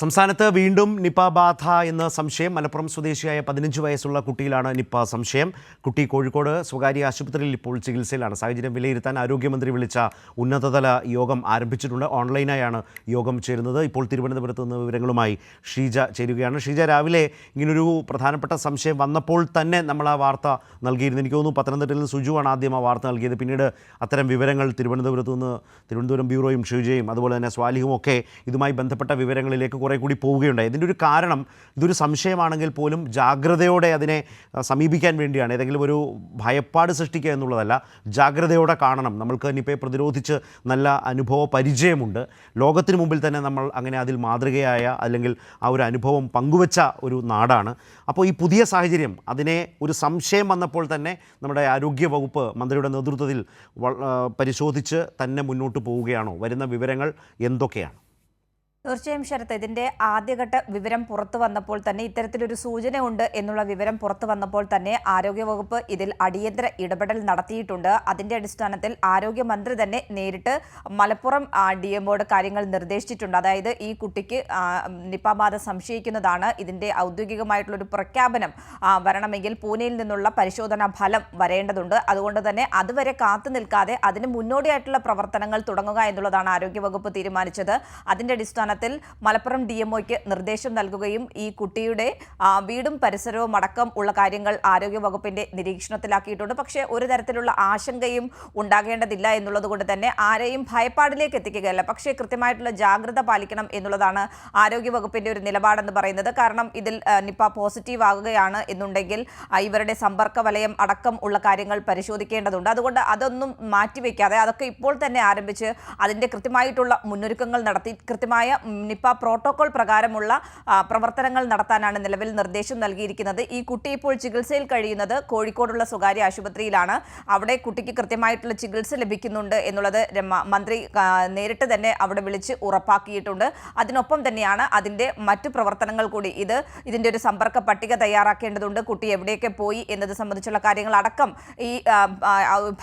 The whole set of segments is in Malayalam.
സംസ്ഥാനത്ത് വീണ്ടും നിപ ബാധ എന്ന സംശയം. മലപ്പുറം സ്വദേശിയായ പതിനഞ്ച് വയസ്സുള്ള കുട്ടിയിലാണ് നിപ സംശയം. കുട്ടി കോഴിക്കോട് സ്വകാര്യ ആശുപത്രിയിൽ ഇപ്പോൾ ചികിത്സയിലാണ്. സാഹചര്യം വിലയിരുത്താൻ ആരോഗ്യമന്ത്രി വിളിച്ച ഉന്നതതല യോഗം ആരംഭിച്ചിട്ടുണ്ട്. ഓൺലൈനായാണ് യോഗം ചേരുന്നത്. ഇപ്പോൾ തിരുവനന്തപുരത്ത് നിന്ന് വിവരങ്ങളുമായി ഷീജ ചേരുകയാണ്. ഷീജ രാവിലെ ഇങ്ങനൊരു പ്രധാനപ്പെട്ട സംശയം വന്നപ്പോൾ തന്നെ നമ്മൾ ആ വാർത്ത നൽകിയിരുന്നു. എനിക്ക് തോന്നുന്നു പത്തനംതിട്ടയിൽ നിന്ന് സുജുവാണ് ആദ്യം ആ വാർത്ത നൽകിയത്. പിന്നീട് അത്തരം വിവരങ്ങൾ തിരുവനന്തപുരത്ത് നിന്ന് തിരുവനന്തപുരം ബ്യൂറോയും ഷീജയും അതുപോലെ തന്നെ സ്വാലിഹും ഒക്കെ ഇതുമായി ബന്ധപ്പെട്ട വിവരങ്ങളിലേക്ക് കുറേ കൂടി പോവുകയുണ്ടായി. ഇതിന്റെ ഒരു കാരണം ഇതൊരു സംശയമാണെങ്കിൽ പോലും ജാഗ്രതയോടെ അതിനെ സമീപിക്കാൻ വേണ്ടിയാണ്. ഏതെങ്കിലും ഒരു ഭയപ്പാട് സൃഷ്ടിക്കുക എന്നുള്ളതല്ല ജാഗ്രതയോടെ കാണണം. നമ്മൾക്ക് നിപ്പയെ പ്രതിരോധിച്ച് നല്ല അനുഭവ പരിചയമുണ്ട്. ലോകത്തിന് മുമ്പിൽ തന്നെ നമ്മൾ അങ്ങനെ അതിൽ മാതൃകയായ അല്ലെങ്കിൽ ആ ഒരു അനുഭവം പങ്കുവച്ച ഒരു നാടാണ്. അപ്പോൾ ഈ പുതിയ സാഹചര്യം അതിനെ ഒരു സംശയം വന്നപ്പോൾ തന്നെ നമ്മുടെ ആരോഗ്യ വകുപ്പ് മന്ത്രിയുടെ നേതൃത്വത്തിൽ പരിശോധിച്ച് തന്നെ മുന്നോട്ട് പോവുകയാണോ? വരുന്ന വിവരങ്ങൾ എന്തൊക്കെയാണ്? തീർച്ചയായും ശരത്ത് ഇതിന്റെ ആദ്യഘട്ട വിവരം പുറത്തു വന്നപ്പോൾ തന്നെ ഇത്തരത്തിലൊരു സൂചന ഉണ്ട് എന്നുള്ള വിവരം പുറത്തു വന്നപ്പോൾ തന്നെ ആരോഗ്യവകുപ്പ് ഇതിൽ അടിയന്തര ഇടപെടൽ നടത്തിയിട്ടുണ്ട്. അതിന്റെ അടിസ്ഥാനത്തിൽ ആരോഗ്യമന്ത്രി തന്നെ നേരിട്ട് മലപ്പുറം ഡി എമ്മോട് കാര്യങ്ങൾ നിർദ്ദേശിച്ചിട്ടുണ്ട്. അതായത് ഈ കുട്ടിക്ക് നിപ്പ നിപ ബാധ സംശയിക്കുന്നതാണ്. ഇതിന്റെ ഔദ്യോഗികമായിട്ടുള്ളൊരു പ്രഖ്യാപനം വരണമെങ്കിൽ പൂനെയിൽ നിന്നുള്ള പരിശോധനാ ഫലം വരേണ്ടതുണ്ട്. അതുകൊണ്ട് തന്നെ അതുവരെ കാത്തു നിൽക്കാതെ അതിന് മുന്നോടിയായിട്ടുള്ള പ്രവർത്തനങ്ങൾ തുടങ്ങുക എന്നുള്ളതാണ് ആരോഗ്യവകുപ്പ് തീരുമാനിച്ചത്. അതിന്റെ അടിസ്ഥാനത്തിൽ മലപ്പുറം ഡി എംഒയ്ക്ക് നിർദ്ദേശം നൽകുകയും ഈ കുട്ടിയുടെ വീടും പരിസരവും അടക്കം ഉള്ള കാര്യങ്ങൾ ആരോഗ്യവകുപ്പിന്റെ നിരീക്ഷണത്തിലാക്കിയിട്ടുണ്ട്. പക്ഷേ ഒരു തരത്തിലുള്ള ആശങ്കയും ഉണ്ടാകേണ്ടതില്ല എന്നുള്ളത് കൊണ്ട് തന്നെ ആരെയും ഭയപ്പാടിലേക്ക് എത്തിക്കുകയല്ല. പക്ഷേ കൃത്യമായിട്ടുള്ള ജാഗ്രത പാലിക്കണം എന്നുള്ളതാണ് ആരോഗ്യവകുപ്പിന്റെ ഒരു നിലപാടെന്ന് പറയുന്നത്. കാരണം ഇതിൽ നിപ്പ പോസിറ്റീവ് ആകുകയാണ് എന്നുണ്ടെങ്കിൽ ഇവരുടെ സമ്പർക്ക വലയം അടക്കം ഉള്ള കാര്യങ്ങൾ പരിശോധിക്കേണ്ടതുണ്ട്. അതുകൊണ്ട് അതൊന്നും മാറ്റിവെക്കാതെ അതൊക്കെ ഇപ്പോൾ തന്നെ ആരംഭിച്ച് അതിന്റെ കൃത്യമായിട്ടുള്ള മുന്നൊരുക്കങ്ങൾ നടത്തി കൃത്യമായ ഉം, നിപ പ്രോട്ടോകോൾ പ്രകാരമുള്ള പ്രവർത്തനങ്ങൾ നടത്താനാണ് നിലവിൽ നിർദ്ദേശം നൽകിയിരിക്കുന്നത്. ഈ കുട്ടി ഇപ്പോൾ ചികിത്സയിൽ കഴിയുന്നത് കോഴിക്കോടുള്ള സ്വകാര്യ ആശുപത്രിയിലാണ്. അവിടെ കുട്ടിക്ക് കൃത്യമായിട്ടുള്ള ചികിത്സ ലഭിക്കുന്നുണ്ട് എന്നുള്ളത് മന്ത്രി നേരിട്ട് തന്നെ അവിടെ വിളിച്ച് ഉറപ്പാക്കിയിട്ടുണ്ട്. അതിനൊപ്പം തന്നെയാണ് അതിന്റെ മറ്റു പ്രവർത്തനങ്ങൾ കൂടി. ഇത് ഇതിന്റെ ഒരു സമ്പർക്ക പട്ടിക തയ്യാറാക്കേണ്ടതുണ്ട്. കുട്ടി എവിടെയൊക്കെ പോയി എന്നത് സംബന്ധിച്ചുള്ള കാര്യങ്ങൾ അടക്കം ഈ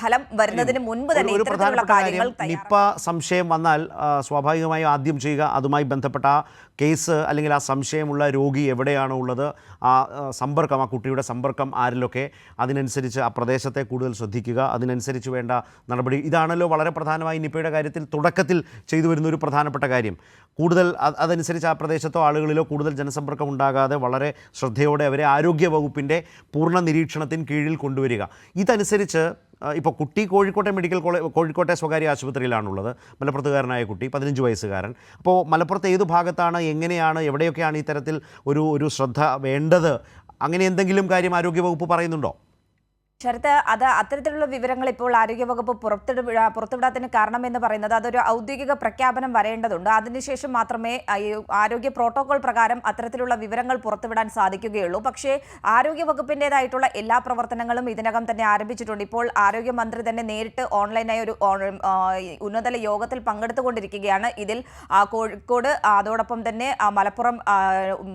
ഫലം വരുന്നതിന് മുൻപ് തന്നെ ഇത്തരത്തിലുള്ള കാര്യങ്ങൾ കാര്യം നിപ്പ സംശയം വന്നാൽ സ്വാഭാവികമായും ആദ്യം ചെയ്യുക അതുമായി ബന്ധപ്പെട്ട ആ കേസ് അല്ലെങ്കിൽ ആ സംശയമുള്ള രോഗി എവിടെയാണോ ഉള്ളത് ആ സമ്പർക്കം ആ കുട്ടിയുടെ സമ്പർക്കം ആരിലൊക്കെ അതിനനുസരിച്ച് ആ പ്രദേശത്തെ കൂടുതൽ ശ്രദ്ധിക്കുക അതിനനുസരിച്ച് വേണ്ട നടപടി. ഇതാണല്ലോ വളരെ പ്രധാനമായി നിപ്പയുടെ കാര്യത്തിൽ തുടക്കത്തിൽ ചെയ്തു വരുന്ന ഒരു പ്രധാനപ്പെട്ട കാര്യം. കൂടുതൽ അതനുസരിച്ച് ആ പ്രദേശത്തോ ആളുകളിലോ കൂടുതൽ ജനസമ്പർക്കം ഉണ്ടാകാതെ വളരെ ശ്രദ്ധയോടെ അവരെ ആരോഗ്യ വകുപ്പിന്റെ പൂർണ നിരീക്ഷണത്തിന് കീഴിൽ കൊണ്ടുവരിക. ഇതനുസരിച്ച് ഇപ്പോൾ കുട്ടി കോഴിക്കോട്ടെ മെഡിക്കൽ കോളേജ് കോഴിക്കോട്ടെ സ്വകാര്യ ആശുപത്രിയിലാണുള്ളത്. മലപ്പുറത്തുകാരനായ കുട്ടി പതിനഞ്ച് വയസ്സുകാരൻ. അപ്പോൾ മലപ്പുറത്ത് ഏത് ഭാഗത്താണ് എങ്ങനെയാണ് എവിടെയൊക്കെയാണ് ഇത്തരത്തിൽ തരത്തിൽ ഒരു ഒരു ശ്രദ്ധ വേണ്ടത്? അങ്ങനെ എന്തെങ്കിലും കാര്യം ആരോഗ്യവകുപ്പ് പറയുന്നുണ്ടോ? ശരത്ത് അത് അത്തരത്തിലുള്ള വിവരങ്ങൾ ഇപ്പോൾ ആരോഗ്യവകുപ്പ് പുറത്തുവിട പുറത്തുവിടാത്തതിന് കാരണം എന്ന് പറയുന്നത് അതൊരു ഔദ്യോഗിക പ്രഖ്യാപനം വരേണ്ടതുണ്ട്. അതിനുശേഷം മാത്രമേ ആരോഗ്യ പ്രോട്ടോകോൾ പ്രകാരം അത്തരത്തിലുള്ള വിവരങ്ങൾ പുറത്തുവിടാൻ സാധിക്കുകയുള്ളൂ. പക്ഷേ ആരോഗ്യവകുപ്പിന്റെതായിട്ടുള്ള എല്ലാ പ്രവർത്തനങ്ങളും ഇതിനകം തന്നെ ആരംഭിച്ചിട്ടുണ്ട്. ഇപ്പോൾ ആരോഗ്യമന്ത്രി തന്നെ നേരിട്ട് ഓൺലൈനായി ഒരു ഉന്നതല യോഗത്തിൽ പങ്കെടുത്തുകൊണ്ടിരിക്കുകയാണ്. ഇതിൽ കോഴിക്കോട് അതോടൊപ്പം തന്നെ മലപ്പുറം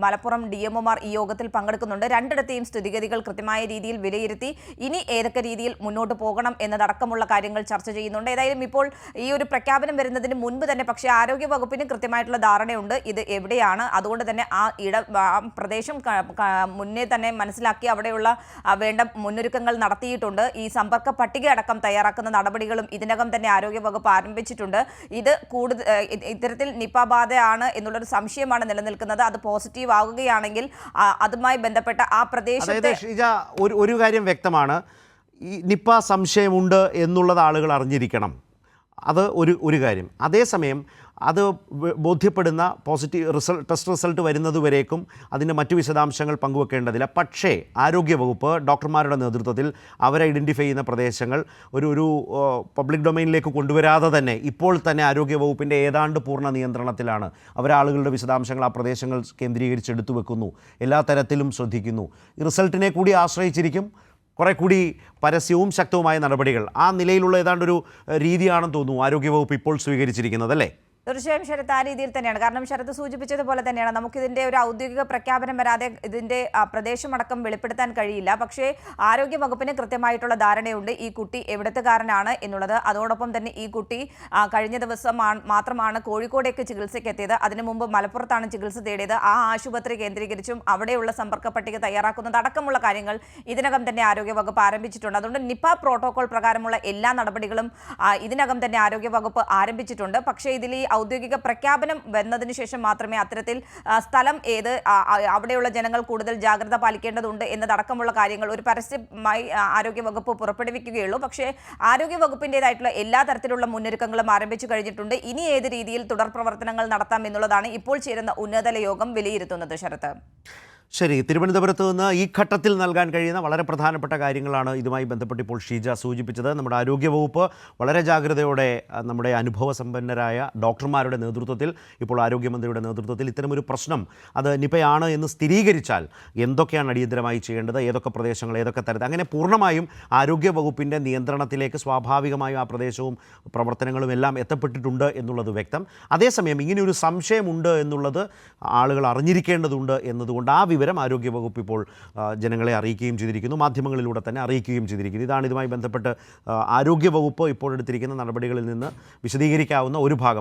മലപ്പുറം ഡി ഈ യോഗത്തിൽ പങ്കെടുക്കുന്നുണ്ട്. രണ്ടിടത്തെയും സ്ഥിതിഗതികൾ കൃത്യമായ രീതിയിൽ വിലയിരുത്തി ഇനി ഏതൊക്കെ രീതിയിൽ മുന്നോട്ട് പോകണം എന്നതടക്കമുള്ള കാര്യങ്ങൾ ചർച്ച ചെയ്യുന്നുണ്ട്. ഏതായാലും ഇപ്പോൾ ഈ ഒരു പ്രഖ്യാപനം വരുന്നതിന് മുൻപ് തന്നെ പക്ഷേ ആരോഗ്യ വകുപ്പിന് കൃത്യമായിട്ടുള്ള ധാരണയുണ്ട്. ഇത് എവിടെയാണ്? അതുകൊണ്ട് തന്നെ ആ ഇട പ്രദേശം മുന്നേ തന്നെ മനസ്സിലാക്കി അവിടെയുള്ള വേണ്ട മുന്നൊരുക്കങ്ങൾ നടത്തിയിട്ടുണ്ട്. ഈ സമ്പർക്ക പട്ടിക അടക്കം തയ്യാറാക്കുന്ന നടപടികളും ഇതിനകം തന്നെ ആരോഗ്യ വകുപ്പ് ആരംഭിച്ചിട്ടുണ്ട്. ഇത് കൂടുതൽ ഇത്തരത്തിൽ നിപ ബാധയാണ് എന്നുള്ളൊരു സംശയമാണ് നിലനിൽക്കുന്നത്. അത് പോസിറ്റീവ് ആവുകയാണെങ്കിൽ അതുമായി ബന്ധപ്പെട്ട ആ പ്രദേശത്തെ ഒരു കാര്യം വ്യക്തമാണ്. ഈ നിപ്പ സംശയമുണ്ട് എന്നുള്ളത് ആളുകൾ അറിഞ്ഞിരിക്കണം. അത് ഒരു ഒരു കാര്യം. അതേസമയം അത് ബോധ്യപ്പെടുന്ന പോസിറ്റീവ് റിസൾട്ട് ടെസ്റ്റ് റിസൾട്ട് വരുന്നതുവരേക്കും അതിന്റെ മറ്റു വിശദാംശങ്ങൾ പങ്കുവെക്കേണ്ടതില്ല. പക്ഷേ ആരോഗ്യവകുപ്പ് ഡോക്ടർമാരുടെ നേതൃത്വത്തിൽ അവരെ ഐഡന്റിഫൈ ചെയ്യുന്ന പ്രദേശങ്ങൾ ഒരു ഒരു പബ്ലിക് ഡൊമൈനിലേക്ക് കൊണ്ടുവരാതെ തന്നെ ഇപ്പോൾ തന്നെ ആരോഗ്യവകുപ്പിന്റെ ഏതാണ്ട് പൂർണ നിയന്ത്രണത്തിലാണ് അവരാളുകളുടെ വിശദാംശങ്ങൾ ആ പ്രദേശങ്ങൾ കേന്ദ്രീകരിച്ച് എടുത്തു വെക്കുന്നു. എല്ലാ തരത്തിലും ശ്രദ്ധിക്കുന്നു. റിസൾട്ടിനെ കൂടി ആശ്രയിച്ചിരിക്കും. കുറെ കൂടി പരസ്യവും ശക്തവുമായ നടപടികൾ ആ നിലയിലുള്ള ഏതാണ്ടൊരു രീതിയാണെന്ന് തോന്നുന്നു ആരോഗ്യവകുപ്പ് ഇപ്പോൾ സ്വീകരിച്ചിരിക്കുന്നത് അല്ലേ? തീർച്ചയായും ശരത് ആ രീതിയിൽ തന്നെയാണ്. കാരണം ശരത് സൂചിപ്പിച്ചതുപോലെ തന്നെയാണ്. നമുക്കിതിന്റെ ഒരു ഔദ്യോഗിക പ്രഖ്യാപനം വരാതെ ഇതിന്റെ പ്രദേശമടക്കം വെളിപ്പെടുത്താൻ കഴിയില്ല. പക്ഷേ ആരോഗ്യ വകുപ്പിന് കൃത്യമായിട്ടുള്ള ധാരണയുണ്ട്. ഈ കുട്ടി എവിടത്തുകാരനാണ് എന്നുള്ളത്. അതോടൊപ്പം തന്നെ ഈ കുട്ടി കഴിഞ്ഞ ദിവസം മാത്രമാണ് കോഴിക്കോടേക്ക് ചികിത്സയ്ക്ക് എത്തിയത് അതിനു മുമ്പ് മലപ്പുറത്താണ് ചികിത്സ തേടിയത്. ആ ആശുപത്രി കേന്ദ്രീകരിച്ചും അവിടെയുള്ള സമ്പർക്ക പട്ടിക തയ്യാറാക്കുന്നത് അടക്കമുള്ള കാര്യങ്ങൾ ഇതിനകം തന്നെ ആരോഗ്യ വകുപ്പ് ആരംഭിച്ചിട്ടുണ്ട്. അതുകൊണ്ട് നിപ പ്രോട്ടോകോൾ പ്രകാരമുള്ള എല്ലാ നടപടികളും ഇതിനകം തന്നെ ആരോഗ്യ വകുപ്പ് ആരംഭിച്ചിട്ടുണ്ട്. പക്ഷേ ഇതിൽ ഈ ഔദ്യോഗിക പ്രഖ്യാപനം വന്നതിന് ശേഷം മാത്രമേ അത്തരത്തിൽ സ്ഥലം ഏത് അവിടെയുള്ള ജനങ്ങൾ കൂടുതൽ ജാഗ്രത പാലിക്കേണ്ടതുണ്ട് എന്നതടക്കമുള്ള കാര്യങ്ങൾ ഒരു പരസ്യമായി ആരോഗ്യവകുപ്പ് ആരോഗ്യ വകുപ്പ് പുറപ്പെടുവിക്കുകയുള്ളൂ. പക്ഷേ ആരോഗ്യ വകുപ്പിന്റെതായിട്ടുള്ള എല്ലാ തരത്തിലുള്ള മുന്നൊരുക്കങ്ങളും ആരംഭിച്ചു കഴിഞ്ഞിട്ടുണ്ട്. ഇനി ഏത് രീതിയിൽ തുടർ പ്രവർത്തനങ്ങൾ നടത്താം എന്നുള്ളതാണ് ഇപ്പോൾ ചേരുന്ന ഉന്നതല യോഗം വിലയിരുത്തുന്നത് ശരത്ത് ശരി തിരുവനന്തപുരത്ത് നിന്ന് ഈ ഘട്ടത്തിൽ നൽകാൻ കഴിയുന്ന വളരെ പ്രധാനപ്പെട്ട കാര്യങ്ങളാണ് ഇതുമായി ബന്ധപ്പെട്ട് ഇപ്പോൾ ഷീജ സൂചിപ്പിച്ചത്. നമ്മുടെ ആരോഗ്യവകുപ്പ് വളരെ ജാഗ്രതയോടെ നമ്മുടെ നമ്മുടെ അനുഭവസമ്പന്നരായ ഡോക്ടർമാരുടെ നേതൃത്വത്തിൽ ഇപ്പോൾ ആരോഗ്യമന്ത്രിയുടെ നേതൃത്വത്തിൽ ഇത്തരമൊരു പ്രശ്നം അത് നിപയാണ് എന്ന് സ്ഥിരീകരിച്ചാൽ എന്തൊക്കെയാണ് അടിയന്തരമായി ചെയ്യേണ്ടത്? ഏതൊക്കെ പ്രദേശങ്ങൾ ഏതൊക്കെ തരത്തിൽ? അങ്ങനെ പൂർണമായും ആരോഗ്യവകുപ്പിന്റെ നിയന്ത്രണത്തിലേക്ക് സ്വാഭാവികമായും ആ പ്രദേശവും പ്രവർത്തനങ്ങളും എല്ലാം എത്തപ്പെട്ടിട്ടുണ്ട് എന്നുള്ളത് വ്യക്തം. അതേസമയം ഇങ്ങനെയൊരു സംശയമുണ്ട് എന്നുള്ളത് ആളുകൾ അറിഞ്ഞിരിക്കേണ്ടതുണ്ട് എന്നതുകൊണ്ട് ആ വിവരം ആരോഗ്യവകുപ്പ് ഇപ്പോൾ ജനങ്ങളെ അറിയിക്കുകയും ചെയ്തിരിക്കുന്നു. മാധ്യമങ്ങളിലൂടെ തന്നെ അറിയിക്കുകയും ചെയ്തിരിക്കുന്നു. ഇതാണ് ഇതുമായി ബന്ധപ്പെട്ട് ആരോഗ്യവകുപ്പ് ഇപ്പോൾ എടുത്തിരിക്കുന്ന നടപടികളിൽ നിന്ന് വിശദീകരിക്കാവുന്ന ഒരു ഭാഗം.